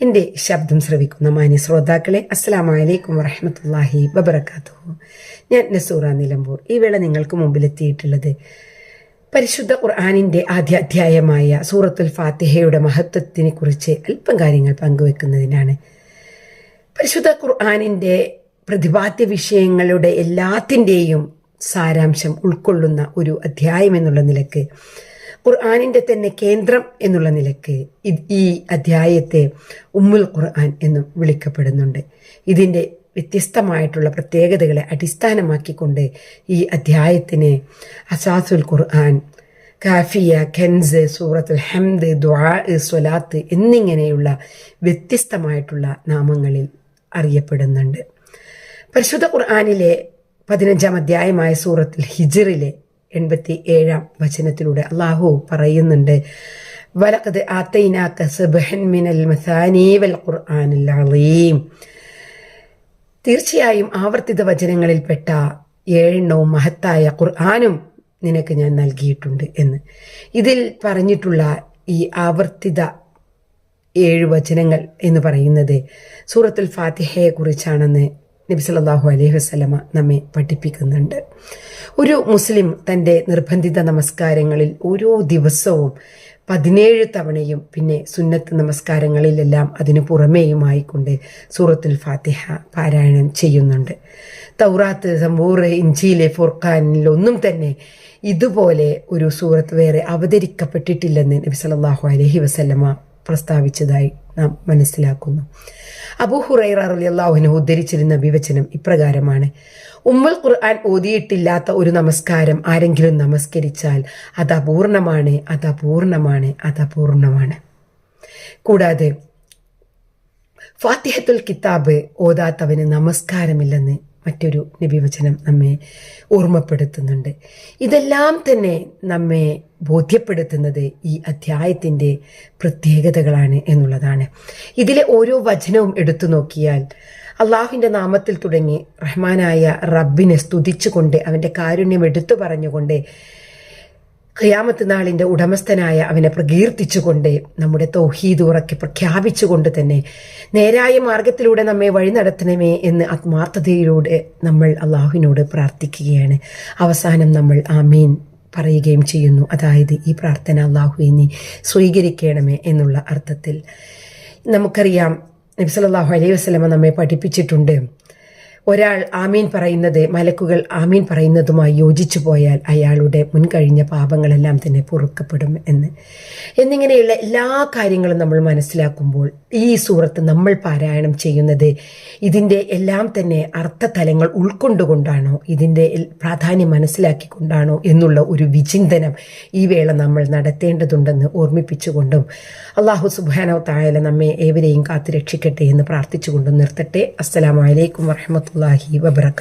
എന്റെ ശബ്ദം ശ്രവിക്കുന്ന മാന്യ ശ്രോതാക്കളെ അസ്സലാമു അലൈക്കും വറഹമത്തല്ലാഹി വബർക്കാത്തു ഞാൻ നസൂറ നിലമ്പൂർ. ഈ വേള നിങ്ങൾക്ക് മുമ്പിലെത്തിയിട്ടുള്ളത് പരിശുദ്ധ ഖുർആാനിന്റെ ആദ്യ അധ്യായമായ സൂറത്തുൽ ഫാത്തിഹയുടെ മഹത്വത്തിനെ കുറിച്ച് അല്പം കാര്യങ്ങൾ പങ്കുവെക്കുന്നതിനാണ്. പരിശുദ്ധ ഖുർആാനിന്റെ പ്രതിപാദ്യ വിഷയങ്ങളുടെ എല്ലാത്തിന്റെയും സാരാംശം ഉൾക്കൊള്ളുന്ന ഒരു അധ്യായം എന്നുള്ള നിലയ്ക്ക് ഖുർആാനിന്റെ തന്നെ കേന്ദ്രം എന്നുള്ള നിലയ്ക്ക് ഈ അധ്യായത്തെ ഉമ്മുൽ ഖുർആൻ എന്നും വിളിക്കപ്പെടുന്നുണ്ട്. ഇതിന്റെ വ്യത്യസ്തമായിട്ടുള്ള പ്രത്യേകതകളെ അടിസ്ഥാനമാക്കിക്കൊണ്ട് ഈ അധ്യായത്തിന് അസാസുൽ ഖുർആൻ കാഫിയ ഖെൻസ് സൂറത്തുൽ ഹംദ് ദ്വാ സ്വലാത്ത് എന്നിങ്ങനെയുള്ള വ്യത്യസ്തമായിട്ടുള്ള നാമങ്ങളിൽ അറിയപ്പെടുന്നുണ്ട്. പരിശുദ്ധ ഖുർആാനിലെ പതിനഞ്ചാം അധ്യായമായ സൂറത്തുൽ ഹിജറിലെ എൺപത്തി ഏഴാം വചനത്തിലൂടെ അള്ളാഹു പറയുന്നുണ്ട് വലക്കത് സബഹൻ മിനൽ വൽ തീർച്ചയായും ആവർത്തിത വചനങ്ങളിൽ പെട്ട ഏഴെണ്ണവും മഹത്തായ ഖുർആാനും നിനക്ക് ഞാൻ നൽകിയിട്ടുണ്ട് എന്ന്. ഇതിൽ പറഞ്ഞിട്ടുള്ള ഈ ആവർത്തിത ഏഴ് വചനങ്ങൾ എന്ന് പറയുന്നത് സൂറത്തുൽ ഫാത്തിഹയെ കുറിച്ചാണെന്ന് നബി സല്ലല്ലാഹു അലൈഹി വസ്ലമ നമ്മെ പഠിപ്പിക്കുന്നുണ്ട്. ഒരു മുസ്ലിം തന്റെ നിർബന്ധിത നമസ്കാരങ്ങളിൽ ഓരോ ദിവസവും പതിനേഴ് തവണയും പിന്നെ സുന്നത്ത് നമസ്കാരങ്ങളിലെല്ലാം അതിനു പുറമേയുമായിക്കൊണ്ട് സൂറത്തുൽ ഫാത്തിഹ പാരായണം ചെയ്യുന്നുണ്ട്. തൗറാത്ത് സമ്പൂർ ഇഞ്ചിയിലെ ഫുർഖാനിലൊന്നും തന്നെ ഇതുപോലെ ഒരു സൂറത്ത് വേറെ അവതരിക്കപ്പെട്ടിട്ടില്ലെന്ന് നബി സല്ലാഹു അലഹി വസല്ലമ പ്രസ്താവിച്ചതായി നാം മനസ്സിലാക്കുന്നു. അബൂ ഹുറൈറ റളിയല്ലാഹുവിനെ ഉദ്ധരിച്ചിരുന്ന വിവചനം ഇപ്രകാരമാണ്. ഉമ്മുൽ ഖുർആൻ ഓതിയിട്ടില്ലാത്ത ഒരു നമസ്കാരം ആരെങ്കിലും നമസ്കരിച്ചാൽ അത് അപൂർണമാണ് അത് അപൂർണമാണ് അത് അപൂർണമാണ്. കൂടാതെ ഫാത്തിഹത്തുൽ കിതാബ് ഓതാത്തവന് നമസ്കാരമില്ലെന്ന് മറ്റൊരു നബിവചനം നമ്മെ ഓർമ്മപ്പെടുത്തുന്നുണ്ട്. ഇതെല്ലാം തന്നെ നമ്മെ ബോധ്യപ്പെടുത്തുന്നത് ഈ അധ്യായത്തിന്റെ പ്രത്യേകതകളാണ് എന്നുള്ളതാണ്. ഇതിലെ ഓരോ വചനവും എടുത്തു നോക്കിയാൽ അള്ളാഹുവിന്റെ നാമത്തിൽ തുടങ്ങി റഹ്മാനായ റബ്ബിനെ സ്തുതിച്ചുകൊണ്ട് അവന്റെ കാരുണ്യം എടുത്തു പറഞ്ഞുകൊണ്ട് ഖിയാമത്ത് നാളിന്റെ ഉടമസ്ഥനായ അവനെ പ്രകീർത്തിച്ചുകൊണ്ട് നമ്മുടെ തൗഹീദ് ഉറക്കി പ്രഖ്യാപിച്ചുകൊണ്ട് തന്നെ നേരായ മാർഗത്തിലൂടെ നമ്മെ വഴി നടത്തണമേ എന്ന് ആത്മാർത്ഥതയിലൂടെ നമ്മൾ അള്ളാഹുവിനോട് പ്രാർത്ഥിക്കുകയാണ്. അവസാനം നമ്മൾ ആമീൻ പറയുകയും ചെയ്യുന്നു. അതായത് ഈ പ്രാർത്ഥന അള്ളാഹു നീ സ്വീകരിക്കണമേ എന്നുള്ള അർത്ഥത്തിൽ. നമുക്കറിയാം നബി സല്ലല്ലാഹു അലൈഹി വസല്ലമ നമ്മെ പഠിപ്പിച്ചിട്ടുണ്ട്. ഒരാൾ ആമീൻ പറയുന്നത് മലക്കുകൾ ആമീൻ പറയുന്നതുമായി യോജിച്ചു പോയാൽ അയാളുടെ മുൻകഴിഞ്ഞ പാപങ്ങളെല്ലാം തന്നെ പൊറുക്കപ്പെടും എന്ന്. എന്നിങ്ങനെയുള്ള എല്ലാ കാര്യങ്ങളും നമ്മൾ മനസ്സിലാക്കുമ്പോൾ ഈ സൂറത്ത് നമ്മൾ പാരായണം ചെയ്യുന്നത് ഇതിന്റെ എല്ലാം തന്നെ അർത്ഥതലങ്ങൾ ഉൾക്കൊണ്ടുകൊണ്ടാണോ ഇതിന്റെ പ്രാധാന്യം മനസ്സിലാക്കിക്കൊണ്ടാണോ എന്നുള്ള ഒരു വിചിന്തനം ഈ വേള നമ്മൾ നടത്തേണ്ടതുണ്ടെന്ന് ഓർമ്മിപ്പിച്ചുകൊണ്ടും അള്ളാഹു സുബാനോ തായാല നമ്മെ ഏവരെയും കാത്തുരക്ഷിക്കട്ടെ എന്ന് പ്രാർത്ഥിച്ചുകൊണ്ടും നിർത്തട്ടെ. അസ്സലാമലൈക്കും വറഹമത്തല്ലാഹി വബർക്കാത്തു